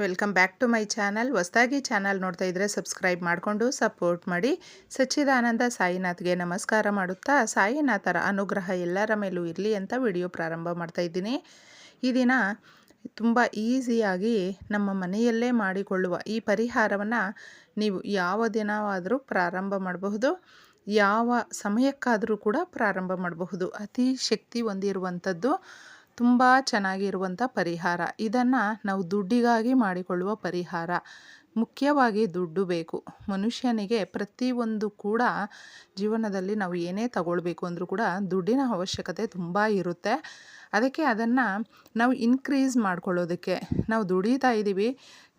Welcome back to my channel ಹೊಸದಾಗಿ channel ನೋಡ್ತಾ ಇದ್ದರೆ ಸಬ್ಸ್ಕ್ರೈಬ್ ಮಾಡಿಕೊಂಡು ಸಪೋರ್ಟ್ ಮಾಡಿ. ಸಚ್ಚಿದಾನಂದ ಸಾಯಿನಾಥ್ಗೆ ನಮಸ್ಕಾರ ಮಾಡುತ್ತಾ, ಸಾಯಿನಾಥರ ಅನುಗ್ರಹ ಎಲ್ಲರ ಮೇಲೂ ಇರಲಿ ಅಂತ ವಿಡಿಯೋ ಪ್ರಾರಂಭ ಮಾಡ್ತಾ ಇದ್ದೀನಿ. ಈ ದಿನ ತುಂಬ ಈಸಿಯಾಗಿ ನಮ್ಮ ಮನೆಯಲ್ಲೇ ಮಾಡಿಕೊಳ್ಳುವ ಈ ಪರಿಹಾರವನ್ನು ನೀವು ಯಾವ ದಿನವಾದರೂ ಪ್ರಾರಂಭ ಮಾಡಬಹುದು. ಯಾವ ಸಮಯಕ್ಕಾದರೂ ಕೂಡ ಪ್ರಾರಂಭ ಮಾಡಬಹುದು. ಅತಿ ಶಕ್ತಿ ಹೊಂದಿರುವಂಥದ್ದು ತುಂಬ ಚೆನ್ನಾಗಿರುವಂಥ ಪರಿಹಾರ. ಇದನ್ನು ನಾವು ದುಡ್ಡಿಗಾಗಿ ಮಾಡಿಕೊಳ್ಳುವ ಪರಿಹಾರ. ಮುಖ್ಯವಾಗಿ ದುಡ್ಡು ಬೇಕು. ಮನುಷ್ಯನಿಗೆ ಪ್ರತಿಯೊಂದು ಕೂಡ ಜೀವನದಲ್ಲಿ ನಾವು ಏನೇ ತಗೊಳ್ಬೇಕು ಅಂದರೂ ಕೂಡ ದುಡ್ಡಿನ ಅವಶ್ಯಕತೆ ತುಂಬ ಇರುತ್ತೆ. ಅದಕ್ಕೆ ಅದನ್ನು ನಾವು ಇನ್ಕ್ರೀಸ್ ಮಾಡ್ಕೊಳ್ಳೋದಕ್ಕೆ ನಾವು ದುಡಿತಾ ಇದ್ದೀವಿ,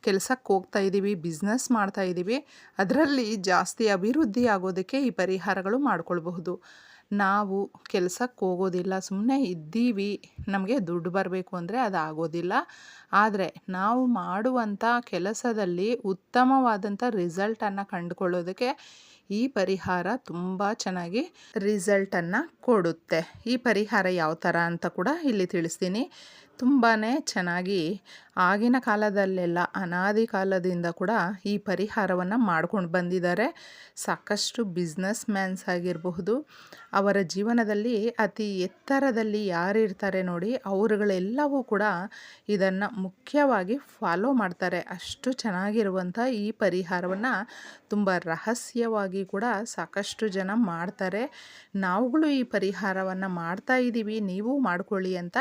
ಕೆಲಸಕ್ಕೆ ಹೋಗ್ತಾ ಇದ್ದೀವಿ ಬಿಸ್ನೆಸ್ ಮಾಡ್ತಾ ಇದ್ದೀವಿ, ಅದರಲ್ಲಿ ಜಾಸ್ತಿ ಅಭಿವೃದ್ಧಿ ಆಗೋದಕ್ಕೆ ಈ ಪರಿಹಾರಗಳು ಮಾಡ್ಕೊಳ್ಬಹುದು. ನಾವು ಕೆಲಸಕ್ಕೆ ಹೋಗೋದಿಲ್ಲ ಸುಮ್ಮನೆ ಇದ್ದೀವಿ, ನಮಗೆ ದುಡ್ಡು ಬರಬೇಕು ಅಂದರೆ ಅದು ಆಗೋದಿಲ್ಲ. ಆದರೆ ನಾವು ಮಾಡುವಂಥ ಕೆಲಸದಲ್ಲಿ ಉತ್ತಮವಾದಂಥ ರಿಸಲ್ಟನ್ನು ಕಂಡುಕೊಳ್ಳೋದಕ್ಕೆ ಈ ಪರಿಹಾರ ತುಂಬ ಚೆನ್ನಾಗಿ ರಿಸಲ್ಟನ್ನು ಕೊಡುತ್ತೆ. ಈ ಪರಿಹಾರ ಯಾವ ಥರ ಅಂತ ಕೂಡ ಇಲ್ಲಿ ತಿಳಿಸ್ತೀನಿ. ತುಂಬಾ ಚೆನ್ನಾಗಿ ಆಗಿನ ಕಾಲದಲ್ಲೆಲ್ಲ ಅನಾದಿ ಕಾಲದಿಂದ ಕೂಡ ಈ ಪರಿಹಾರವನ್ನು ಮಾಡ್ಕೊಂಡು ಬಂದಿದ್ದಾರೆ. ಸಾಕಷ್ಟು ಬಿಸ್ನೆಸ್ ಮ್ಯಾನ್ಸ್ ಆಗಿರಬಹುದು, ಅವರ ಜೀವನದಲ್ಲಿ ಅತಿ ಎತ್ತರದಲ್ಲಿ ಯಾರಿರ್ತಾರೆ ನೋಡಿ ಅವರುಗಳೆಲ್ಲವೂ ಕೂಡ ಇದನ್ನು ಮುಖ್ಯವಾಗಿ ಫಾಲೋ ಮಾಡ್ತಾರೆ. ಅಷ್ಟು ಚೆನ್ನಾಗಿರುವಂಥ ಈ ಪರಿಹಾರವನ್ನು ತುಂಬ ರಹಸ್ಯವಾಗಿ ಕೂಡ ಸಾಕಷ್ಟು ಜನ ಮಾಡ್ತಾರೆ. ನಾವುಗಳು ಈ ಪರಿಹಾರವನ್ನು ಮಾಡ್ತಾ ಇದ್ದೀವಿ ನೀವು ಮಾಡ್ಕೊಳ್ಳಿ ಅಂತ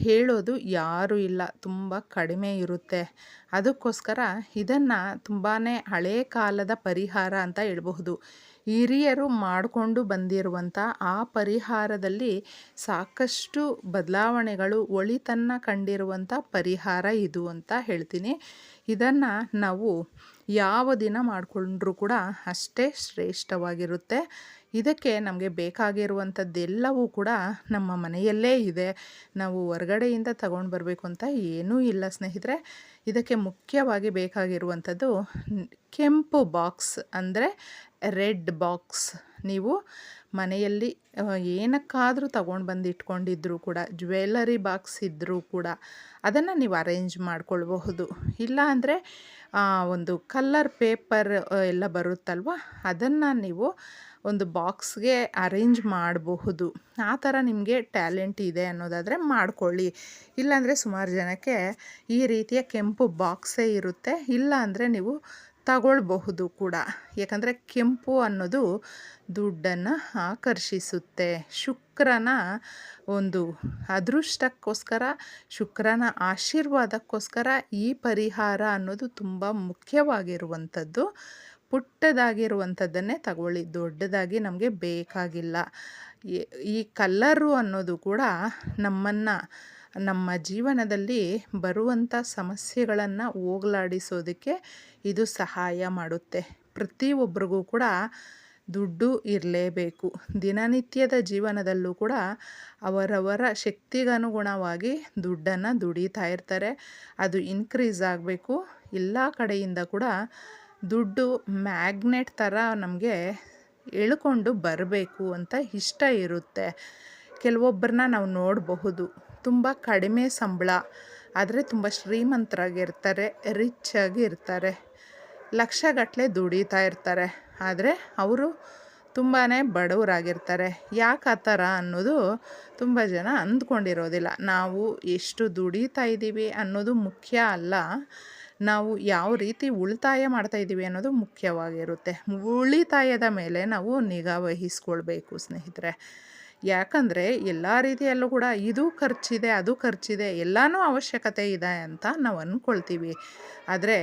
ಹೇಳೋದು ಯಾರೂ ಇಲ್ಲ. ತುಂಬ ಕಡಿಮೆ ಇರುತ್ತೆ. ಅದಕ್ಕೋಸ್ಕರ ಇದನ್ನು ತುಂಬಾ ಹಳೇ ಕಾಲದ ಪರಿಹಾರ ಅಂತ ಹೇಳ್ಬಹುದು. ಹಿರಿಯರು ಮಾಡಿಕೊಂಡು ಬಂದಿರುವಂಥ ಆ ಪರಿಹಾರದಲ್ಲಿ ಸಾಕಷ್ಟು ಬದಲಾವಣೆಗಳು ಒಳಿತನ್ನು ಕಂಡಿರುವಂಥ ಪರಿಹಾರ ಇದು ಅಂತ ಹೇಳ್ತೀನಿ. ಇದನ್ನು ನಾವು ಯಾವ ದಿನ ಮಾಡಿಕೊಂಡ್ರೂ ಕೂಡ ಅಷ್ಟೇ ಶ್ರೇಷ್ಠವಾಗಿರುತ್ತೆ. ಇದಕ್ಕೆ ನಮಗೆ ಬೇಕಾಗಿರುವಂಥದ್ದೆಲ್ಲವೂ ಕೂಡ ನಮ್ಮ ಮನೆಯಲ್ಲೇ ಇದೆ. ನಾವು ಹೊರಗಡೆಯಿಂದ ತಗೊಂಡು ಬರಬೇಕು ಅಂತ ಏನೂ ಇಲ್ಲ ಸ್ನೇಹಿತರೆ. ಇದಕ್ಕೆ ಮುಖ್ಯವಾಗಿ ಬೇಕಾಗಿರುವಂಥದ್ದು ಕೆಂಪು ಬಾಕ್ಸ್ ಅಂದರೆ ರೆಡ್ ಬಾಕ್ಸ್. ನೀವು ಮನೆಯಲ್ಲಿ ಏನಕ್ಕಾದರೂ ತಗೊಂಡು ಬಂದು ಇಟ್ಕೊಂಡಿದ್ರೂ ಕೂಡ ಜ್ಯುವೆಲ್ಲರಿ ಬಾಕ್ಸ್ ಇದ್ದರೂ ಕೂಡ ಅದನ್ನು ನೀವು ಅರೇಂಜ್ ಮಾಡ್ಕೊಳ್ಬಹುದು. ಇಲ್ಲ ಅಂದರೆ ಒಂದು ಕಲ್ಲರ್ ಪೇಪರ್ ಎಲ್ಲ ಬರುತ್ತಲ್ವ, ಅದನ್ನು ನೀವು ಒಂದು ಬಾಕ್ಸ್ಗೆ ಅರೇಂಜ್ ಮಾಡಬಹುದು. ಆ ಥರ ನಿಮಗೆ ಟ್ಯಾಲೆಂಟ್ ಇದೆ ಅನ್ನೋದಾದರೆ ಮಾಡ್ಕೊಳ್ಳಿ. ಇಲ್ಲಾಂದರೆ ಸುಮಾರು ಜನಕ್ಕೆ ಈ ರೀತಿಯ ಕೆಂಪು ಬಾಕ್ಸೇ ಇರುತ್ತೆ. ಇಲ್ಲ ಅಂದರೆ ನೀವು ತಗೊಳ್ಬಹುದು ಕೂಡ. ಯಾಕಂದರೆ ಕೆಂಪು ಅನ್ನೋದು ದುಡ್ಡನ್ನು ಆಕರ್ಷಿಸುತ್ತೆ. ಶುಕ್ರನ ಒಂದು ಅದೃಷ್ಟಕ್ಕೋಸ್ಕರ, ಶುಕ್ರನ ಆಶೀರ್ವಾದಕ್ಕೋಸ್ಕರ ಈ ಪರಿಹಾರ ಅನ್ನೋದು ತುಂಬ ಮುಖ್ಯವಾಗಿರುವಂಥದ್ದು. ಪುಟ್ಟದಾಗಿರುವಂಥದ್ದನ್ನೇ ತಗೊಳ್ಳಿ, ದೊಡ್ಡದಾಗಿ ನಮಗೆ ಬೇಕಾಗಿಲ್ಲ. ಈ ಕಲ್ಲರು ಅನ್ನೋದು ಕೂಡ ನಮ್ಮನ್ನು ನಮ್ಮ ಜೀವನದಲ್ಲಿ ಬರುವಂಥ ಸಮಸ್ಯೆಗಳನ್ನು ಹೋಗಲಾಡಿಸೋದಕ್ಕೆ ಇದು ಸಹಾಯ ಮಾಡುತ್ತೆ. ಪ್ರತಿಯೊಬ್ಬರಿಗೂ ಕೂಡ ದುಡ್ಡು ಇರಲೇಬೇಕು. ದಿನನಿತ್ಯದ ಜೀವನದಲ್ಲೂ ಕೂಡ ಅವರವರ ಶಕ್ತಿಗನುಗುಣವಾಗಿ ದುಡ್ಡನ್ನು ದುಡಿತಾ ಇರ್ತಾರೆ. ಅದು ಇನ್ಕ್ರೀಸ್ ಆಗಬೇಕು. ಎಲ್ಲ ಕಡೆಯಿಂದ ಕೂಡ ದುಡ್ಡು ಮ್ಯಾಗ್ನೆಟ್ ಥರ ನಮಗೆ ಎಳ್ಕೊಂಡು ಬರಬೇಕು ಅಂತ ಇಷ್ಟ ಇರುತ್ತೆ. ಕೆಲವೊಬ್ಬರನ್ನ ನಾವು ನೋಡಬಹುದು. ತುಂಬ ಕಡಿಮೆ ಸಂಬಳ, ಆದರೆ ತುಂಬ ಶ್ರೀಮಂತರಾಗಿರ್ತಾರೆ ರಿಚ್ ಆಗಿ ಇರ್ತಾರೆ. ಲಕ್ಷಗಟ್ಟಲೆ ದುಡಿತಾ ಇರ್ತಾರೆ. ಆದರೆ ಅವರು ತುಂಬಾ ಬಡವರಾಗಿರ್ತಾರೆ. ಯಾಕೆ ಆ ಥರ ಅನ್ನೋದು ತುಂಬ ಜನ ಅಂದ್ಕೊಂಡಿರೋದಿಲ್ಲ. ನಾವು ಎಷ್ಟು ದುಡಿತಾ ಇದ್ದೀವಿ ಅನ್ನೋದು ಮುಖ್ಯ ಅಲ್ಲ. ನಾವು ಯಾವ ರೀತಿ ಉಳಿತಾಯ ಮಾಡ್ತಾ ಇದ್ದೀವಿ ಅನ್ನೋದು ಮುಖ್ಯವಾಗಿರುತ್ತೆ. ಉಳಿತಾಯದ ಮೇಲೆ ನಾವು ನಿಗಾ ವಹಿಸ್ಕೊಳ್ಬೇಕು ಸ್ನೇಹಿತರೆ. ಯಾಕಂದರೆ ಎಲ್ಲ ರೀತಿಯಲ್ಲೂ ಕೂಡ ಇದು ಖರ್ಚಿದೆ, ಅದು ಖರ್ಚಿದೆ, ಎಲ್ಲನೂ ಅವಶ್ಯಕತೆ ಇದೆ ಅಂತ ನಾವು ಅಂದ್ಕೊಳ್ತೀವಿ ಆದರೆ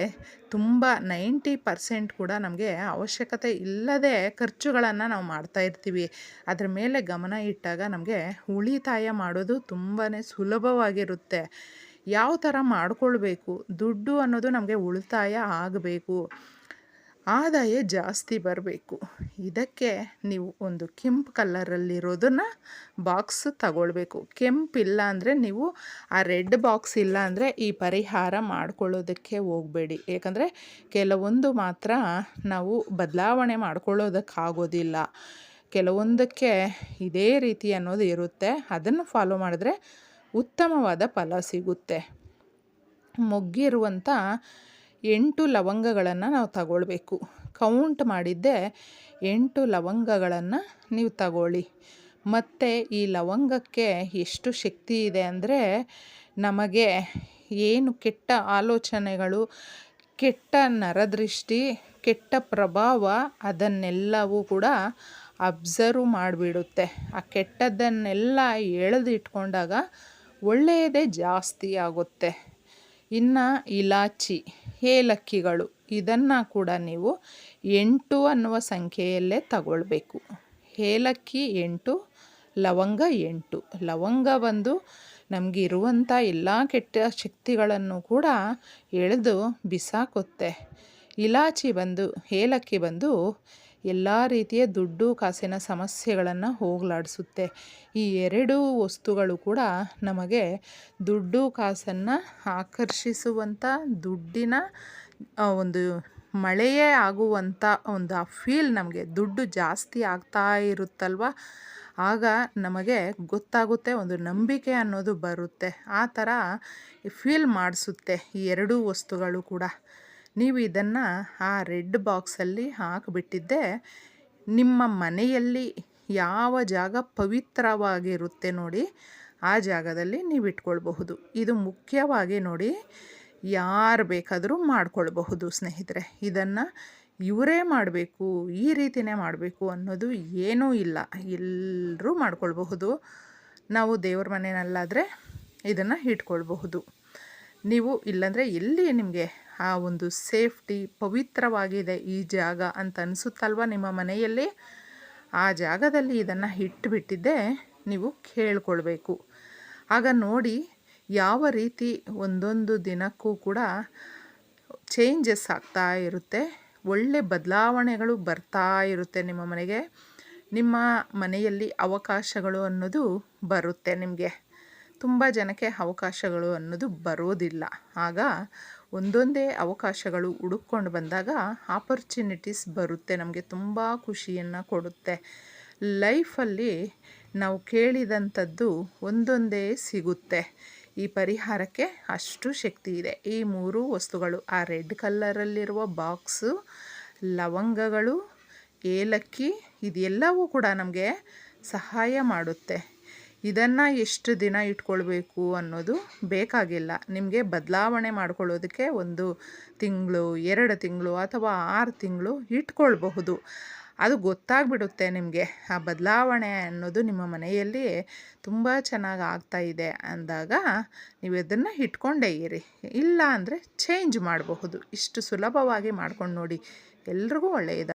ತುಂಬ ನೈಂಟಿ ಪರ್ಸೆಂಟ್ ಕೂಡ ನಮಗೆ ಅವಶ್ಯಕತೆ ಇಲ್ಲದೆ ಖರ್ಚುಗಳನ್ನು ನಾವು ಮಾಡ್ತಾ ಇರ್ತೀವಿ. ಅದ್ರ ಮೇಲೆ ಗಮನ ಇಟ್ಟಾಗ ನಮಗೆ ಉಳಿತಾಯ ಮಾಡೋದು ತುಂಬಾ ಸುಲಭವಾಗಿರುತ್ತೆ. ಯಾವ ಥರ ಮಾಡಿಕೊಳ್ಬೇಕು, ದುಡ್ಡು ಅನ್ನೋದು ನಮಗೆ ಉಳಿತಾಯ ಆಗಬೇಕು. ಆದಾಯ ಜಾಸ್ತಿ ಬರಬೇಕು. ಇದಕ್ಕೆ ನೀವು ಒಂದು ಕೆಂಪು ಕಲ್ಲರಲ್ಲಿರೋದನ್ನು ಬಾಕ್ಸ್ ತಗೊಳ್ಬೇಕು. ಇಲ್ಲ ಅಂದರೆ ನೀವು ಆ ರೆಡ್ ಬಾಕ್ಸ್ ಇಲ್ಲ ಅಂದರೆ ಈ ಪರಿಹಾರ ಮಾಡ್ಕೊಳ್ಳೋದಕ್ಕೆ ಹೋಗಬೇಡಿ. ಏಕೆಂದರೆ ಕೆಲವೊಂದು ಮಾತ್ರ ನಾವು ಬದಲಾವಣೆ ಮಾಡ್ಕೊಳ್ಳೋದಕ್ಕಾಗೋದಿಲ್ಲ. ಕೆಲವೊಂದಕ್ಕೆ ಇದೇ ರೀತಿ ಅನ್ನೋದು ಇರುತ್ತೆ. ಅದನ್ನು ಫಾಲೋ ಮಾಡಿದ್ರೆ ಉತ್ತಮವಾದ ಫಲ ಸಿಗುತ್ತೆ. ಮೊಗ್ಗಿರುವಂಥ ಎಂಟು ಲವಂಗಗಳನ್ನು ನಾವು ತಗೊಳ್ಬೇಕು. ಕೌಂಟ್ ಮಾಡಿದ್ದೆ ಎಂಟು ಲವಂಗಗಳನ್ನು ನೀವು ತಗೊಳ್ಳಿ. ಮತ್ತು ಈ ಲವಂಗಕ್ಕೆ ಎಷ್ಟು ಶಕ್ತಿ ಇದೆ ಅಂದರೆ ನಮಗೆ ಏನು ಕೆಟ್ಟ ಆಲೋಚನೆಗಳು, ಕೆಟ್ಟ ನರದೃಷ್ಟಿ, ಕೆಟ್ಟ ಪ್ರಭಾವ ಅದನ್ನೆಲ್ಲವೂ ಕೂಡ ಅಬ್ಸರ್ವ್ ಮಾಡಿಬಿಡುತ್ತೆ. ಆ ಕೆಟ್ಟದ್ದನ್ನೆಲ್ಲ ಎಳೆದಿಟ್ಕೊಂಡಾಗ ಒಳ್ಳೆಯದೇ ಜಾಸ್ತಿ ಆಗುತ್ತೆ. ಇನ್ನು ಇಲಾಚಿ. ಏಲಕ್ಕಿಗಳು ಇದನ್ನು ಕೂಡ ನೀವು ಎಂಟು ಅನ್ನುವ ಸಂಖ್ಯೆಯಲ್ಲೇ ತಗೊಳ್ಬೇಕು. ಏಲಕ್ಕಿ ಎಂಟು, ಲವಂಗ ಎಂಟು. ಲವಂಗ ಬಂದು ನಮಗಿರುವಂಥ ಎಲ್ಲ ಕೆಟ್ಟ ಶಕ್ತಿಗಳನ್ನು ಕೂಡ ಎಳೆದು ಬಿಸಾಕುತ್ತೆ. ಇಲಾಚಿ ಬಂದು ಏಲಕ್ಕಿ ಬಂದು ಎಲ್ಲ ರೀತಿಯ ದುಡ್ಡು ಕಾಸಿನ ಸಮಸ್ಯೆಗಳನ್ನು ಹೋಗಲಾಡಿಸುತ್ತೆ. ಈ ಎರಡು ವಸ್ತುಗಳು ಕೂಡ ನಮಗೆ ದುಡ್ಡು ಕಾಸನ್ನು ಆಕರ್ಷಿಸುವಂಥ ದುಡ್ಡಿನ ಒಂದು ಮಳೆಯೇ ಆಗುವಂಥ ಒಂದು ಆ ಫೀಲ್ ನಮಗೆ ದುಡ್ಡು ಜಾಸ್ತಿ ಆಗ್ತಾ ಇರುತ್ತಲ್ವ? ಆಗ ನಮಗೆ ಗೊತ್ತಾಗುತ್ತೆ, ಒಂದು ನಂಬಿಕೆ ಅನ್ನೋದು ಬರುತ್ತೆ. ಆ ಥರ ಫೀಲ್ ಮಾಡಿಸುತ್ತೆ ಈ ಎರಡೂ ವಸ್ತುಗಳು ಕೂಡ. ನೀವು ಇದನ್ನು ಆ ರೆಡ್ ಬಾಕ್ಸಲ್ಲಿ ಹಾಕಿಬಿಟ್ಟಿದ್ದೆ, ನಿಮ್ಮ ಮನೆಯಲ್ಲಿ ಯಾವ ಜಾಗ ಪವಿತ್ರವಾಗಿರುತ್ತೆ ನೋಡಿ, ಆ ಜಾಗದಲ್ಲಿ ನೀವು ಇಟ್ಕೊಳ್ಬಹುದು. ಇದು ಮುಖ್ಯವಾಗಿ ನೋಡಿ, ಯಾರು ಬೇಕಾದರೂ ಮಾಡ್ಕೊಳ್ಬಹುದು ಸ್ನೇಹಿತರೆ. ಇದನ್ನು ಇವರೇ ಮಾಡಬೇಕು, ಈ ರೀತಿಯೇ ಮಾಡಬೇಕು ಅನ್ನೋದು ಏನೂ ಇಲ್ಲ. ಎಲ್ಲರೂ ಮಾಡ್ಕೊಳ್ಬಹುದು. ನಾವು ದೇವ್ರ ಮನೆಯಲ್ಲಾದರೆ ಇದನ್ನು ಇಟ್ಕೊಳ್ಬಹುದು. ನೀವು ಇಲ್ಲಾಂದರೆ ಎಲ್ಲಿ ನಿಮಗೆ ಆ ಒಂದು ಸೇಫ್ಟಿ ಪವಿತ್ರವಾಗಿದೆ ಈ ಜಾಗ ಅಂತ ಅನಿಸುತ್ತಲ್ವ ನಿಮ್ಮ ಮನೆಯಲ್ಲಿ? ಆ ಜಾಗದಲ್ಲಿ ಇದನ್ನು ಇಟ್ಟುಬಿಟ್ಟಿದ್ದೆ ನೀವು ಕೇಳ್ಕೊಳ್ಬೇಕು. ಆಗ ನೋಡಿ ಯಾವ ರೀತಿ ಒಂದೊಂದು ದಿನಕ್ಕೂ ಕೂಡ ಚೇಂಜಸ್ ಆಗ್ತಾ ಇರುತ್ತೆ. ಒಳ್ಳೆ ಬದಲಾವಣೆಗಳು ಬರ್ತಾ ಇರುತ್ತೆ ನಿಮ್ಮ ಮನೆಗೆ. ನಿಮ್ಮ ಮನೆಯಲ್ಲಿ ಅವಕಾಶಗಳು ಅನ್ನೋದು ಬರುತ್ತೆ ನಿಮಗೆ. ತುಂಬ ಜನಕ್ಕೆ ಅವಕಾಶಗಳು ಅನ್ನೋದು ಬರೋದಿಲ್ಲ. ಆಗ ಒಂದೊಂದೇ ಅವಕಾಶಗಳು ಹುಡುಕೊಂಡು ಬಂದಾಗ ಆಪರ್ಚುನಿಟೀಸ್ ಬರುತ್ತೆ, ನಮಗೆ ತುಂಬ ಖುಷಿಯನ್ನು ಕೊಡುತ್ತೆ. ಲೈಫಲ್ಲಿ ನಾವು ಕೇಳಿದಂಥದ್ದು ಒಂದೊಂದೇ ಸಿಗುತ್ತೆ. ಈ ಪರಿಹಾರಕ್ಕೆ ಅಷ್ಟು ಶಕ್ತಿ ಇದೆ. ಈ ಮೂರು ವಸ್ತುಗಳು, ಆ ರೆಡ್ ಕಲ್ಲರಲ್ಲಿರುವ ಬಾಕ್ಸು ಲವಂಗಗಳು, ಏಲಕ್ಕಿ ಇದೆಲ್ಲವೂ ಕೂಡ ನಮಗೆ ಸಹಾಯ ಮಾಡುತ್ತೆ. ಇದನ್ನು ಎಷ್ಟು ದಿನ ಇಟ್ಕೊಳ್ಬೇಕು ಅನ್ನೋದು ಬೇಕಾಗಿಲ್ಲ. ನಿಮಗೆ ಬದಲಾವಣೆ ಮಾಡ್ಕೊಳ್ಳೋದಕ್ಕೆ ಒಂದು ತಿಂಗಳು, ಎರಡು ತಿಂಗಳು ಅಥವಾ ಆರು ತಿಂಗಳು ಇಟ್ಕೊಳ್ಬಹುದು. ಅದು ಗೊತ್ತಾಗ್ಬಿಡುತ್ತೆ ನಿಮಗೆ. ಆ ಬದಲಾವಣೆ ಅನ್ನೋದು ನಿಮ್ಮ ಮನೆಯಲ್ಲಿ ತುಂಬ ಚೆನ್ನಾಗಿ ಆಗ್ತಾ ಇದೆ ಅಂದಾಗ ನೀವು ಇದನ್ನು ಇಟ್ಕೊಂಡೇ ಇರಿ. ಇಲ್ಲ ಅಂದರೆ ಚೇಂಜ್ ಮಾಡಬಹುದು. ಇಷ್ಟು ಸುಲಭವಾಗಿ ಮಾಡ್ಕೊಂಡು ನೋಡಿ. ಎಲ್ರಿಗೂ ಒಳ್ಳೆಯದು